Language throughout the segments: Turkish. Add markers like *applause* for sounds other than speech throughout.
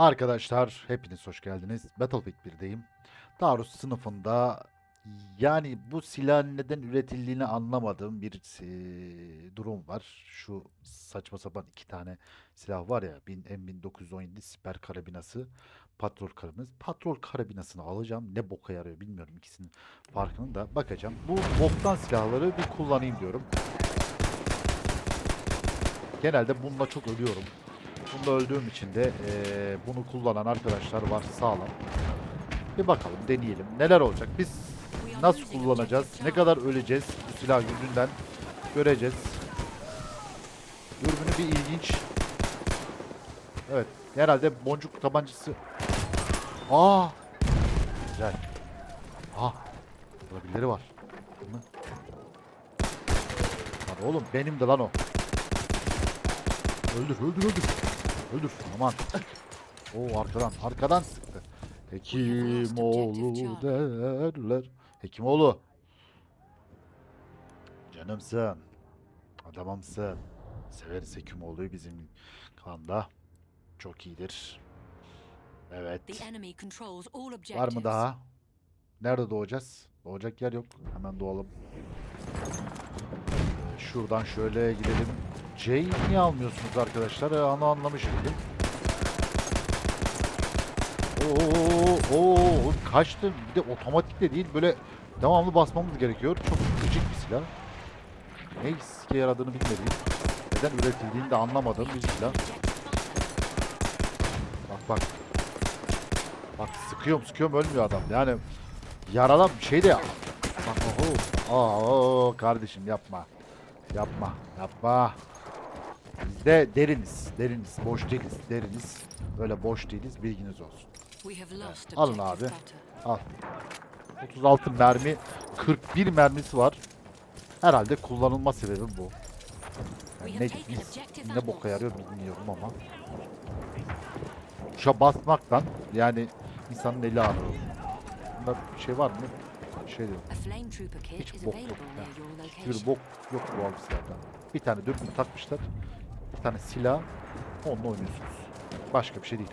Arkadaşlar hepiniz hoş geldiniz. Battlefield 1'deyim. Taarruz sınıfında yani bu silahın neden üretildiğini anlamadığım bir e, durum var. Şu saçma sapan iki tane silah var ya bin- M1917 siper karabinası, patrol karabinası. Patrol karabinasını alacağım. Ne boka yarıyor bilmiyorum ikisinin farkını da bakacağım. Bu boktan silahları bir kullanayım diyorum. Genelde bununla çok ölüyorum. Bunda öldüğüm için de eee, bunu kullanan arkadaşlar var sağlam. Bir bakalım deneyelim. Neler olacak? Biz nasıl kullanacağız? Ne kadar öleceğiz bu silah yüzünden göreceğiz. Dürbünü bir ilginç. Evet. Herhalde boncuk tabancası. Aa! Güzel. Aa! Burada birileri var. Lan oğlum benim de lan o. Öldür, öldür, öldür. Öldür. Aman. Oo arkadan, arkadan sıktı. Hekimoğlu derler. Hekimoğlu. Canımsın. Adamımsın. Severiz Hekimoğlu'yu bizim klanda. Çok iyidir. Evet. Var mı daha? Nerede doğacağız? Doğacak yer yok. Hemen doğalım. Ee, Şuradan şöyle gidelim. C'yi niye almıyorsunuz arkadaşlar? Ee, Onu anlamış değilim. Oo, oo, kaçtı. Bir de otomatik de değil. Böyle devamlı basmamız gerekiyor. Çok küçük bir silah. Ne iske yaradığını bilmediğim. Neden üretildiğini de anlamadığım bir silah. Bak bak. Bak sıkıyorum sıkıyorum ölmüyor adam. Yani yaralan bir şey de Bak oho. Aa, kardeşim yapma. Yapma. Yapma. De deriniz. Deriniz. Boş değiliz. Deriniz. Böyle boş değiliz. Bilginiz olsun. Alın abi. Al. 36 mermi. 41 mermisi var. Herhalde kullanılma sebebi bu. Yani ne, ne, ne boka yarıyor bilmiyorum ama. Tuşa basmaktan yani insanın eli ağrıyor. Bunda bir şey var mı? Şey diyor. Hiç bok yok. Hiçbir bok yok bu algılarda. Bir tane dürbün takmışlar. Bir tane silah. Onunla oynuyorsunuz. Başka bir şey değil.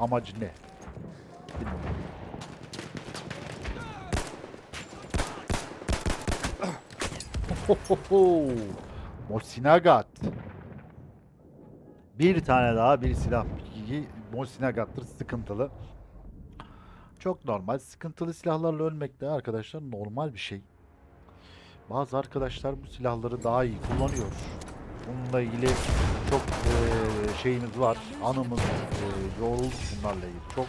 Amacı ne? Bilmiyorum. *laughs* Hohoho! Mosinagat. Bir tane daha bir silah. bilgi Mosinagattır sıkıntılı. Çok normal. Sıkıntılı silahlarla ölmek de arkadaşlar normal bir şey. Bazı arkadaşlar bu silahları daha iyi kullanıyor. Bununla ilgili çok eee, şeyimiz var. Anımız eee yorulduk bunlarla ilgili. Çok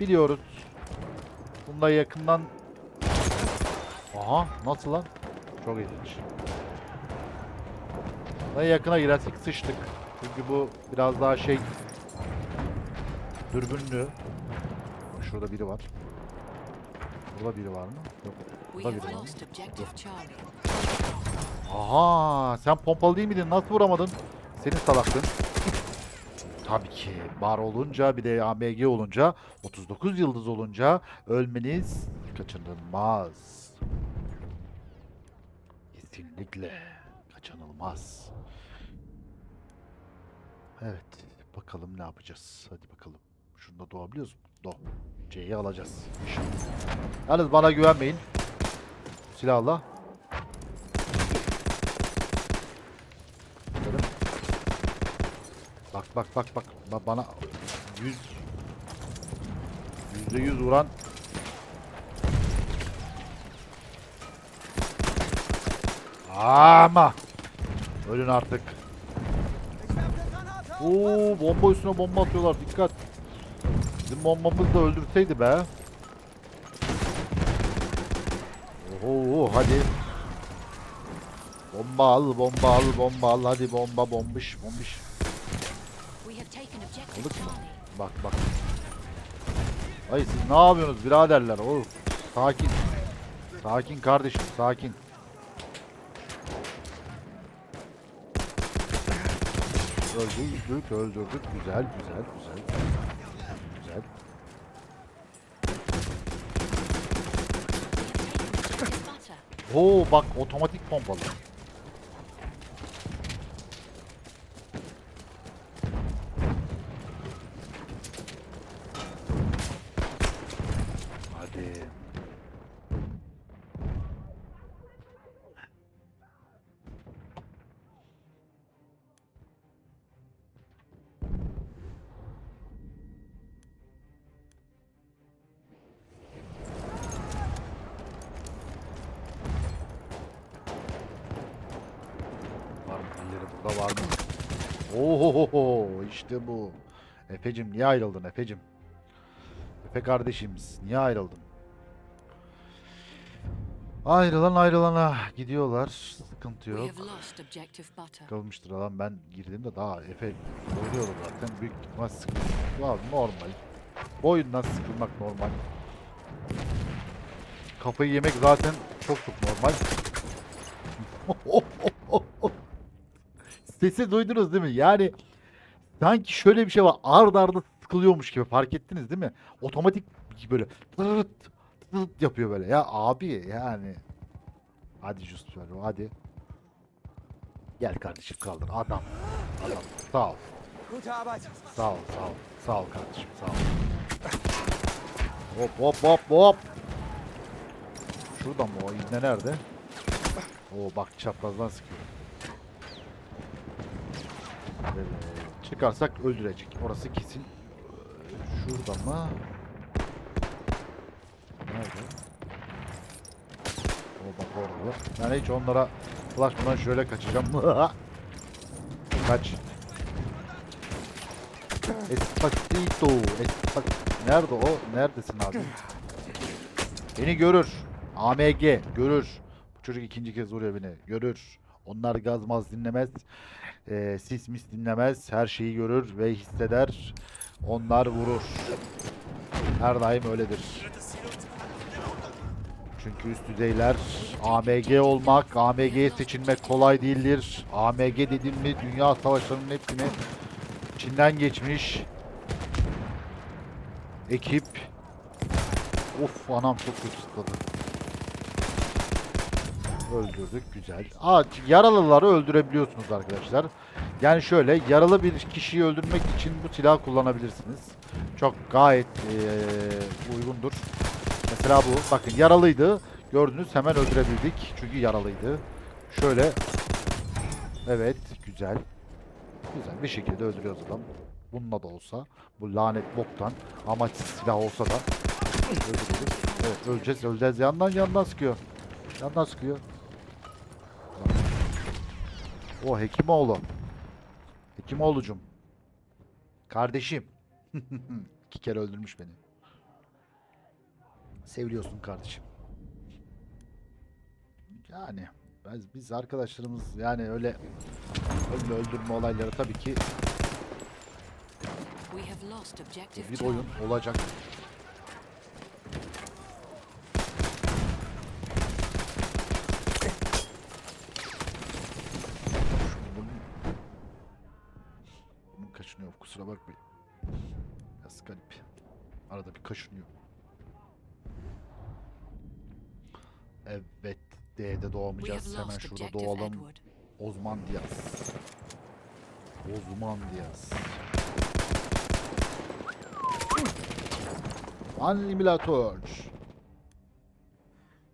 biliyoruz. Bunda yakından Aha nasıl lan? Çok ilginç. Buna yakına girersek sıçtık. Çünkü bu biraz daha şey dürbünlü. Şurada biri var. Burada biri var mı? Yok. Burada biri var mı? Aha, sen pompalı değil miydin? Nasıl vuramadın? Senin salaktın. Tabii ki. Bar olunca bir de AMG olunca 39 yıldız olunca ölmeniz kaçınılmaz. Kesinlikle kaçınılmaz. Evet. Bakalım ne yapacağız. Hadi bakalım. Şunda doğabiliyoruz mu? Do. C'yi alacağız. Yalnız bana güvenmeyin. Silahla. Bak bak bak bak. Ba- bana 100 yüzde yüz vuran ama ölün artık. Oo bomba üstüne bomba atıyorlar. Dikkat. Bizim bombamız da öldürseydi be. Oho hadi. Bomba al, bomba al, bomba al. Hadi bomba, bombiş, bombiş. Charlie. Bak bak. Ay siz ne yapıyorsunuz biraderler? Oğlum sakin. Sakin kardeşim, sakin. Öldürdük, öldürdük. Güzel, güzel, güzel. Güzel. We have taken objective butter. Oo bak otomatik pompalı. Da var mı? Ohohoho işte bu. Efecim niye ayrıldın Efecim? Efe kardeşimiz niye ayrıldın? Ayrılan ayrılana gidiyorlar. Sıkıntı yok. Kalmıştır lan ben girdiğimde daha Efe oynuyordu zaten. Büyük ihtimal sıkıldı. Abi normal. Bu oyundan sıkılmak normal. Kafayı yemek zaten çok çok normal. *laughs* Sesi duydunuz değil mi? Yani sanki şöyle bir şey var. Ard arda sıkılıyormuş gibi fark ettiniz değil mi? Otomatik böyle tırt tırt yapıyor böyle. Ya abi yani. Hadi just hadi. Gel kardeşim kaldır. Adam. Adam. Sağ ol. Sağ ol. Sağ ol. Sağ ol kardeşim. Sağ ol. Hop hop hop hop. Şurada mı o? İbne nerede? Oo bak çaprazdan sıkıyor. Evet. Çıkarsak öldürecek. Orası kesin. Şurada mı? Nerede? O bak orada. Ben hiç onlara ulaşmadan şöyle kaçacağım. *laughs* Kaç. Espacito. Espa... Nerede o? Neredesin abi? Beni görür. AMG görür. Bu çocuk ikinci kez vuruyor beni. Görür. Onlar gazmaz dinlemez. Ee, sis mis dinlemez. Her şeyi görür ve hisseder. Onlar vurur. Her daim öyledir. Çünkü üst düzeyler AMG olmak, AMG'ye seçilmek kolay değildir. AMG dedim mi dünya savaşlarının hepsini içinden geçmiş ekip. Of anam çok kötü sıkladı. Öldürdük güzel. Aa, yaralıları öldürebiliyorsunuz arkadaşlar. Yani şöyle yaralı bir kişiyi öldürmek için bu silahı kullanabilirsiniz. Çok gayet eee, uygundur. Mesela bu. Bakın yaralıydı. Gördünüz hemen öldürebildik. Çünkü yaralıydı. Şöyle. Evet güzel. Güzel bir şekilde öldürüyoruz adam. Bununla da olsa. Bu lanet boktan. Amaçsız silah olsa da. Öldürüyoruz. Evet öleceğiz öleceğiz. Yandan yandan sıkıyor. Yandan sıkıyor. O Hekimoğlu. Hekimoğlucum. Kardeşim. *laughs* İki kere öldürmüş beni. Seviliyorsun kardeşim. Yani biz, biz arkadaşlarımız yani öyle ölme öldürme olayları tabii ki bir oyun olacak. Bunun, bunun kaşınıyor kusura bakmayın. Biraz garip. Arada bir kaşınıyor. Evet D'de doğmayacağız. Hemen şurada doğalım. Osman Diaz. Osman Diaz. Unlimilator.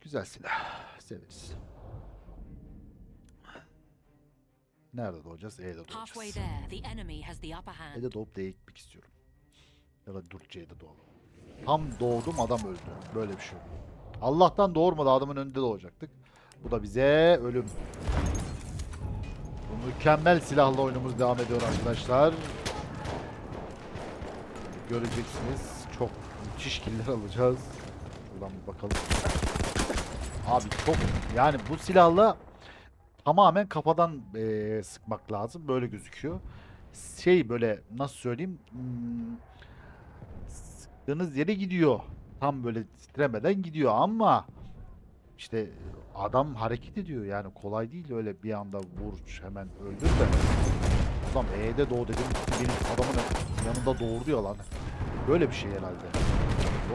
Güzel silah. Severiz. Nerede doğacağız? E'de Halfway doğacağız. there, the enemy has the upper hand. E'de doğup D'ye gitmek istiyorum. Ya da dur C'de doğalım. Tam doğdum adam öldü. Böyle bir şey. Allah'tan doğurmadı adamın önünde doğacaktık. Bu da bize ölüm. Bu mükemmel silahla oyunumuz devam ediyor arkadaşlar. Göreceksiniz. Çok müthiş killer alacağız. Şuradan bir bakalım. Abi çok yani bu silahla tamamen kafadan eee, sıkmak lazım. Böyle gözüküyor. Şey böyle nasıl söyleyeyim? Hmm, sıktığınız yere gidiyor. Tam böyle titremeden gidiyor ama işte adam hareket ediyor yani kolay değil öyle bir anda vur hemen öldür de. Adam E'de doğu dedim benim adamın yanında doğurdu ya lan. Böyle bir şey herhalde.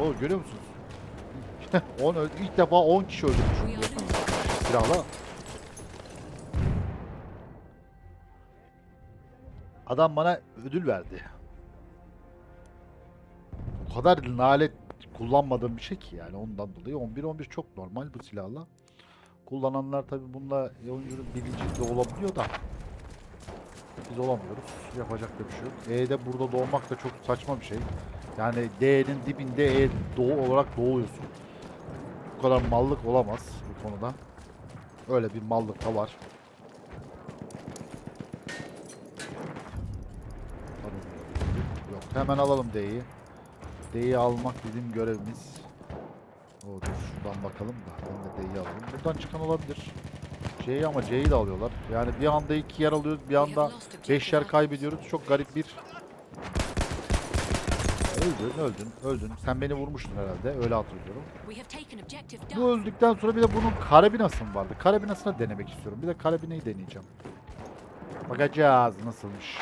O görüyor musunuz? *laughs* 10 öldü. ilk defa 10 kişi öldürmüş silahla. Adam bana ödül verdi. O kadar nalet kullanmadığım bir şey ki yani ondan dolayı 11-11 çok normal bu silahla. Kullananlar tabi bununla oyuncunun bilincinde olabiliyor da biz olamıyoruz. Yapacak da bir şey yok. E'de burada doğmak da çok saçma bir şey. Yani D'nin dibinde E doğu olarak doğuyorsun. Bu kadar mallık olamaz bu konuda. Öyle bir mallık da var. Hemen alalım D'yi. D'yi almak bizim görevimiz. O dur şuradan bakalım da. Ben de D'yi alalım. Buradan çıkan olabilir. C'yi ama C'yi de alıyorlar. Yani bir anda iki yer alıyoruz. Bir anda beş yer kaybediyoruz. Çok garip bir... Öldün, öldün, öldün. Sen beni vurmuştun herhalde. Öyle hatırlıyorum. Bu öldükten sonra bir de bunun karabinası mı vardı? Karabinasını denemek istiyorum. Bir de karabinayı deneyeceğim. Bakacağız nasılmış.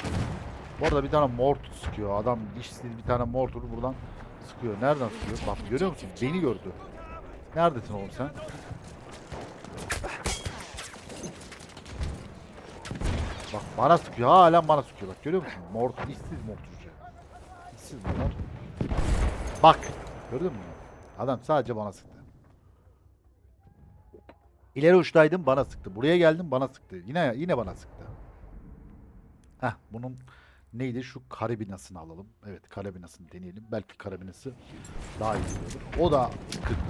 Bu arada bir tane mortar sıkıyor. Adam işsiz bir tane mortar buradan sıkıyor. Nereden sıkıyor? Bak görüyor musun? Beni gördü. Neredesin oğlum sen? Bak bana sıkıyor. Halen bana sıkıyor. Bak görüyor musun? Mortar, işsiz morturcu. İşsiz bunlar. Bak. Gördün mü? Adam sadece bana sıktı. İleri uçtaydım bana sıktı. Buraya geldim bana sıktı. Yine yine bana sıktı. Heh bunun neydi? Şu karabinasını alalım. Evet karabinasını deneyelim. Belki karabinası daha iyi olur. O da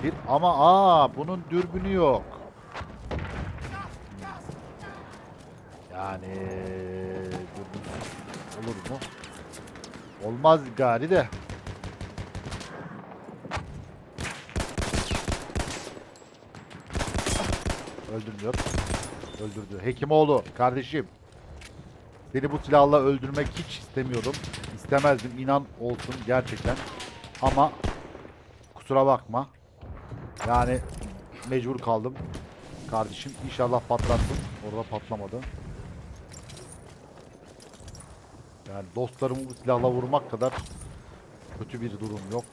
41 ama aa bunun dürbünü yok. Yani dürbünsüz olur mu? Olmaz gari de. Öldürmüyor. Öldürdü. Hekimoğlu kardeşim. Seni bu silahla öldürmek hiç istemiyordum. İstemezdim inan olsun gerçekten. Ama kusura bakma. Yani mecbur kaldım. Kardeşim inşallah patlarsın. Orada patlamadı. Yani dostlarımı bu silahla vurmak kadar kötü bir durum yok.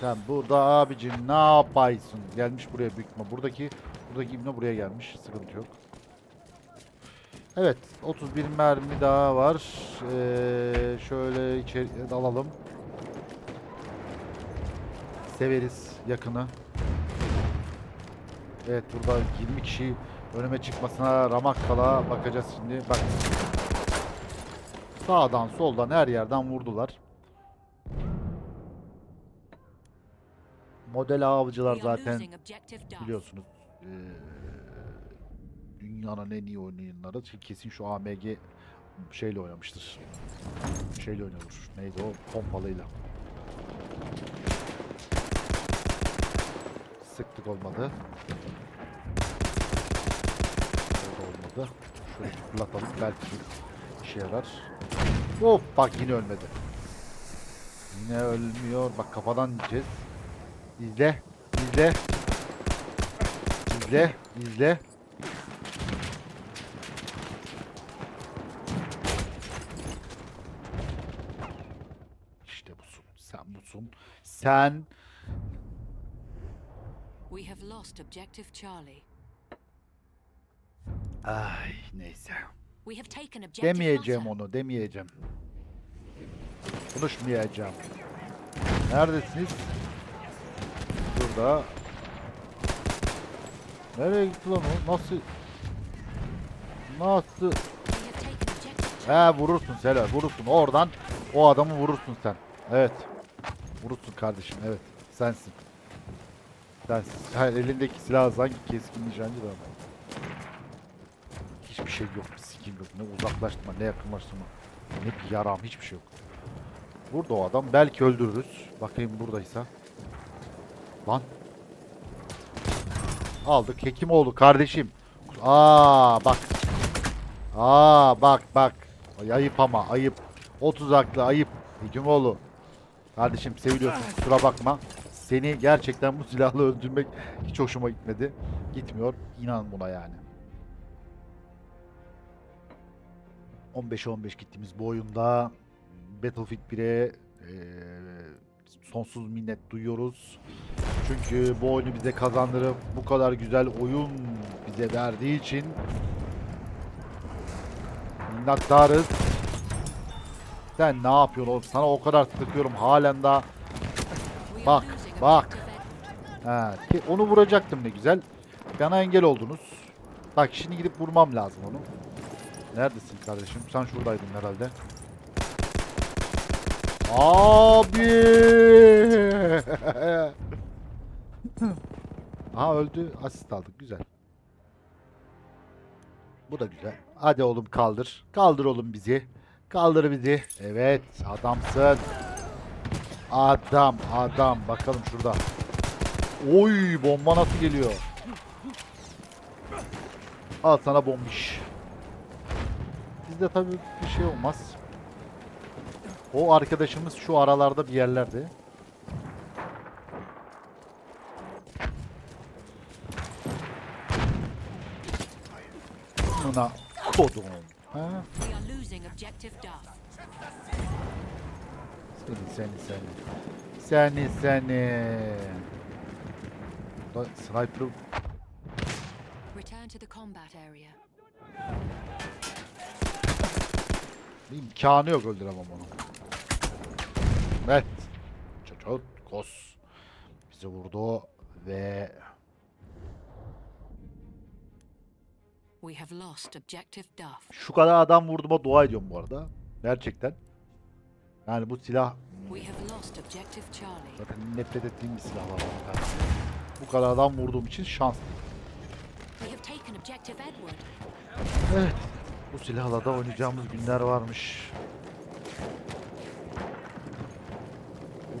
Sen burada abicim ne yapaysın? Gelmiş buraya büyük. Buradaki buradaki ibne buraya gelmiş. Sıkıntı yok. Evet, 31 mermi daha var. Ee, şöyle içeri alalım. Severiz yakını. Evet, burada 20 kişi önüme çıkmasına ramak kala bakacağız şimdi. Bak. Sağdan, soldan her yerden vurdular. Model avcılar zaten biliyorsunuz eee, dünyanın en iyi oynayanları kesin şu AMG şeyle oynamıştır. Şeyle oynuyordur. Neydi o? Pompalıyla. Sıktık olmadı. O da olmadı. Şöyle fırlatalım belki işe yarar. Hop bak yine ölmedi. Yine ölmüyor. Bak kafadan yiyeceğiz. İzle. İzle. İzle. İzle. İşte busun. Sen busun. Sen We have lost objective Charlie. Ay neyse. We have taken objective Demeyeceğim onu. Demeyeceğim. Konuşmayacağım. Neredesiniz? Burada. Nereye gitti lan o? Nasıl? Nasıl? He vurursun Selo vurursun oradan o adamı vurursun sen. Evet. Vurursun kardeşim evet. Sensin. Sensin. Ha, elindeki silah sanki keskin nişancı da ama. Hiçbir şey yok. Bir sikim yok. Ne uzaklaştırma ne yakınlaştırma. Ne bir yaram hiçbir şey yok. Burada o adam. Belki öldürürüz. Bakayım buradaysa. Lan. Aldık. Hekimoğlu kardeşim. Aa bak. Aa bak bak. Ay, ayıp ama ayıp. O tuzaklı ayıp. Hekimoğlu. Kardeşim seviliyorsun kusura bakma. Seni gerçekten bu silahla öldürmek hiç hoşuma gitmedi. Gitmiyor. İnan buna yani. 15'e 15 gittiğimiz bu oyunda Battlefield 1'e eee, sonsuz minnet duyuyoruz. Çünkü bu oyunu bize kazandırıp bu kadar güzel oyun bize verdiği için minnettarız. Sen ne yapıyorsun oğlum? Sana o kadar sıkıyorum halen daha. Bak, bak. Ha, onu vuracaktım ne güzel. Bana engel oldunuz. Bak şimdi gidip vurmam lazım onu. Neredesin kardeşim? Sen şuradaydın herhalde. Abi! *laughs* Aha öldü. Asist aldık. Güzel. Bu da güzel. Hadi oğlum kaldır. Kaldır oğlum bizi. Kaldır bizi. Evet adamsın. Adam adam. Bakalım şurada. Oy bomba nasıl geliyor? Al sana bombiş. Bizde tabii bir şey olmaz. O arkadaşımız şu aralarda bir yerlerde. Buna kodum. Ha? Objective Duff. Seni seni seni. Seni seni. Da sniper Return to the combat area. imkanı yok öldüremem onu. Evet. Çocuk kos. Bizi vurdu ve We have lost objective Duff. şu kadar adam vurduğuma dua ediyorum bu arada. Gerçekten. Yani bu silah We have lost objective Charlie. zaten nefret ettiğim bir silah var. Bu kadar adam vurduğum için şanslıyım. We have taken objective Edward. Evet. Bu silahla da oynayacağımız günler varmış.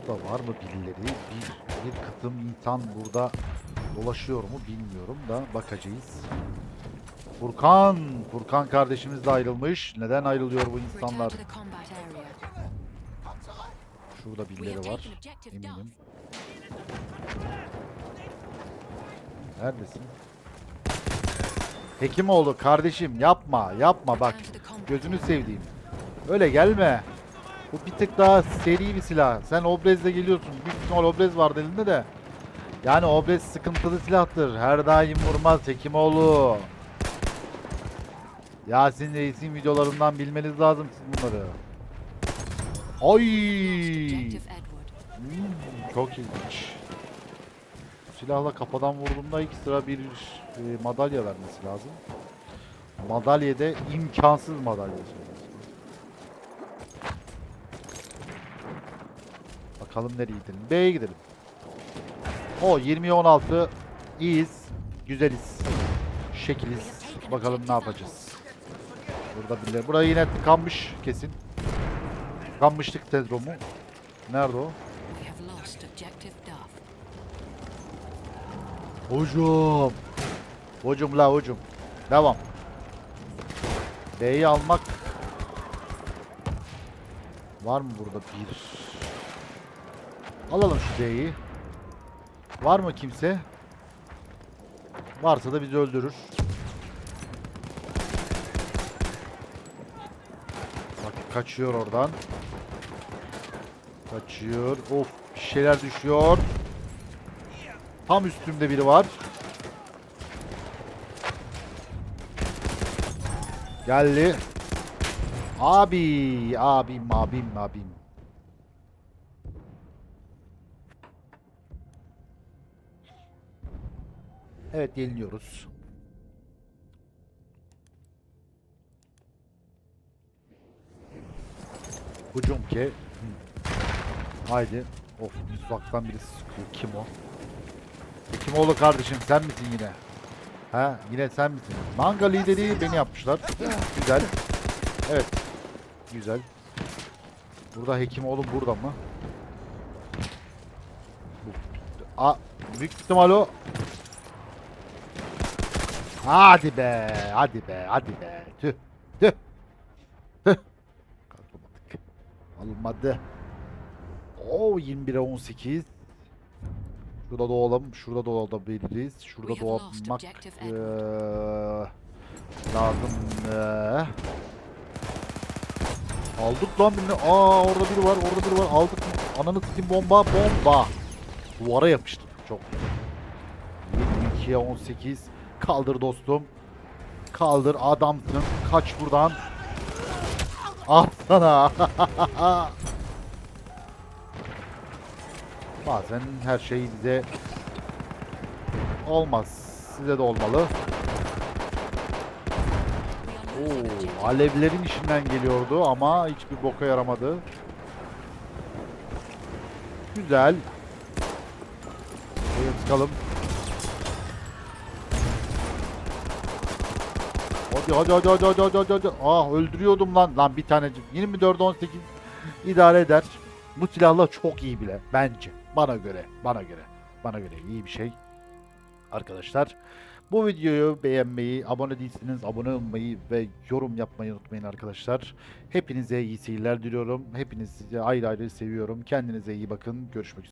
Burada var mı birileri? Bir, bir kısım insan burada dolaşıyor mu bilmiyorum da bakacağız. Furkan, Furkan kardeşimiz de ayrılmış. Neden ayrılıyor bu insanlar? Şurada birileri var. Eminim. Neredesin? Hekimoğlu kardeşim yapma yapma bak. Gözünü sevdiğim. Öyle gelme. Bu bir tık daha seri bir silah. Sen Obrez'le geliyorsun. Büyük ihtimal Obrez vardı elinde de. Yani Obrez sıkıntılı silahtır. Her daim vurmaz Hekimoğlu. Yasin Reis'in videolarından bilmeniz lazım siz bunları. Ay! Hmm, çok ilginç. Silahla kafadan vurduğumda ilk sıra bir e, madalya vermesi lazım. Madalya da imkansız madalya. Bakalım nereye gidelim. B'ye gidelim. O 20'ye 16 iyiyiz. Güzeliz. Şekiliz. Bakalım ne yapacağız. Burada birileri. Burayı yine tıkanmış kesin. Tıkanmışlık sendromu. Nerede o? Hocum. Hocum la hocum. Devam. B'yi almak var mı burada bir? Alalım şu D'yi. Var mı kimse? Varsa da bizi öldürür. Bak kaçıyor oradan. Kaçıyor. Of bir şeyler düşüyor. Tam üstümde biri var. Geldi. Abi, abim, abim, abim. Evet, yeniliyoruz. Hücum ki. Haydi. Of, uzaktan birisi sıkıyor. Kim o? Kim oğlu kardeşim sen misin yine? Ha yine sen misin? Manga lideri beni yapmışlar. Güzel. Evet. Güzel. Burada Hekimoğlu burada mı? A büyük ihtimal o. Hadi be, hadi be, hadi be. Tüh. Alınmadı. Oo 21'e 18. Şurada doğalım. Şurada doğabiliriz. Şurada doğmak Edward. lazım. eee. Aldık lan birini. Aa orada biri var. Orada biri var. Aldık? Ananı sikeyim bomba. Bomba. Duvara yapıştı. Çok güzel. 22'ye 18. Kaldır dostum. Kaldır adamsın. Kaç buradan. Bazen her şey bize olmaz. Size de olmalı. Oo, alevlerin işinden geliyordu ama hiçbir boka yaramadı. Güzel. Şöyle tıkalım. Hadi hadi hadi hadi hadi hadi hadi. Ah öldürüyordum lan. Lan bir tane 24 18 idare eder. Bu silahla çok iyi bile bence. Bana göre, bana göre, bana göre iyi bir şey. Arkadaşlar bu videoyu beğenmeyi, abone değilseniz abone olmayı ve yorum yapmayı unutmayın arkadaşlar. Hepinize iyi seyirler diliyorum. Hepinizi ayrı ayrı seviyorum. Kendinize iyi bakın. Görüşmek üzere.